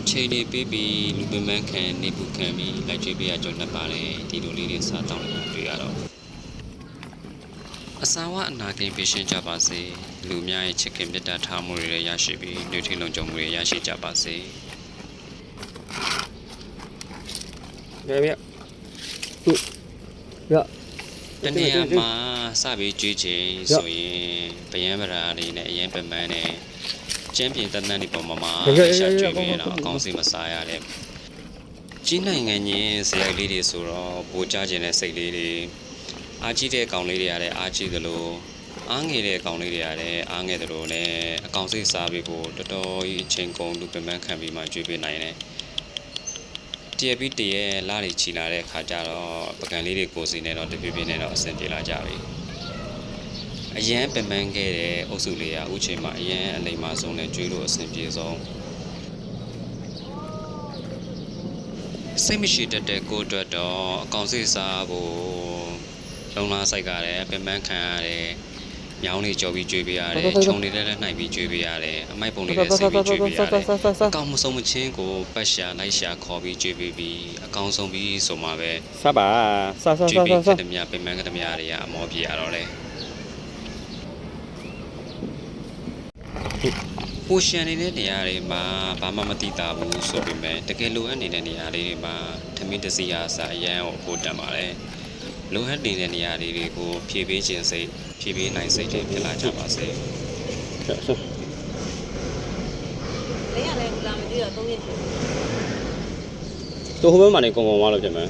အချိန်လေးပေးပြီးလူပင်ပန်းခံနေပူခံပြီးလိုက်ကြွေးပေးရကြောင်းနှစ်ပါတယ်ဒီလိုလေးတွေစားတောင်းနေတာတွေ့ရတော့အစာဝအနာကင်းပေးရှင်းကြပါစေလူအများရဲ့ချစ်ခင်မြတ်တာထားမှုတွေလည်းရရှိပြီးလူထိန်လုံးကြုံမှုတွေရရှိကြပါစေရရဟုတ်ရတနေရာမှာစပြီးကြွေးချိန်ဆိုရင်ဗယံဗရာလေးနဲ့အရင်ပင်ပန်းနဲ့ ကျင်းပြင်တန်တန်ဒီပုံမှာမှာရှာကြွေးပေးရတော့အကောင်းစီမစားရတဲ့ကြီးနိုင်ငံချင်းဇယိုက်လေးတွေဆိုတော့ပိုကြခြင်းတဲ့စိတ်လေးတွေအားကြီးတဲ့ကောင်လေးတွေရတဲ့အားကြီးသလိုအားငယ်တဲ့ကောင်လေးတွေရတဲ့အားငယ်သလိုနဲ့အကောင်စိတ်စားပြီးကိုတော်တော်ကြီးအချိန်ကုန်လူပင်ပန်းခံပြီးမှကြွေးပေးနိုင်တယ်တရပြီးတရလာတွေချီလာတဲ့အခါကျတော့ပကံလေးတွေကိုစီနေတော့တပြပြနဲ့တော့အဆင်ပြေလာကြပြီ အရန်ပင်ပန်းခဲ့တဲ့အုပ်စုလေးကဥချိန်မှာအရန်အလိမ္မာဆုံးနဲ့ကျွေးလို့အဆင်ပြေဆုံးစိတ်မရှိတတ်တဲ့ကိုအတွက်တော့အကောင်စိတ်စားဖို့လုံလာဆိုင်ကြတယ်ပင်ပန်းခံရတယ်ညောင်းလေးကြော်ပြီးကျွေးပေးရတယ်ခြုံလေးလည်းနှိုက်ပြီးကျွေးပေးရတယ်အမိုက်ပုံလေးလည်းစိတ်ပြီးကျွေးပေးရတယ်အကောင်မဆုံးမချင်းကိုပတ်ရှာလိုက်ရှာခေါ်ပြီးကြွေးပြီးပြီးအကောင်ဆုံးပြီးဆိုမှပဲစပါစစကြွေးစပြီးစကတည်းကပင်မကတည်းကတွေကအမောပြေရတော့လေ ပိုရှန်နေတဲ့နေရာတွေမှာဘာမှမသိတာဘူးဆိုပေမဲ့တကယ်လိုအပ်နေတဲ့နေရာလေးတွေမှာထမင်းတစီယာစာအရန်ကိုပို့တတ်ပါတယ်လိုအပ်နေတဲ့နေရာလေးတွေကိုဖြည့်ပေးခြင်းစိတ်ဖြည့်ပေးနိုင်စိတ်တွေဖြစ်လာကြပါစေစလေးရလဲဘူးလားမသိတော့၃ရက်ရှိတော့ဟိုဘက်မှာနေကုံကုံသွားလို့ပြင်မယ်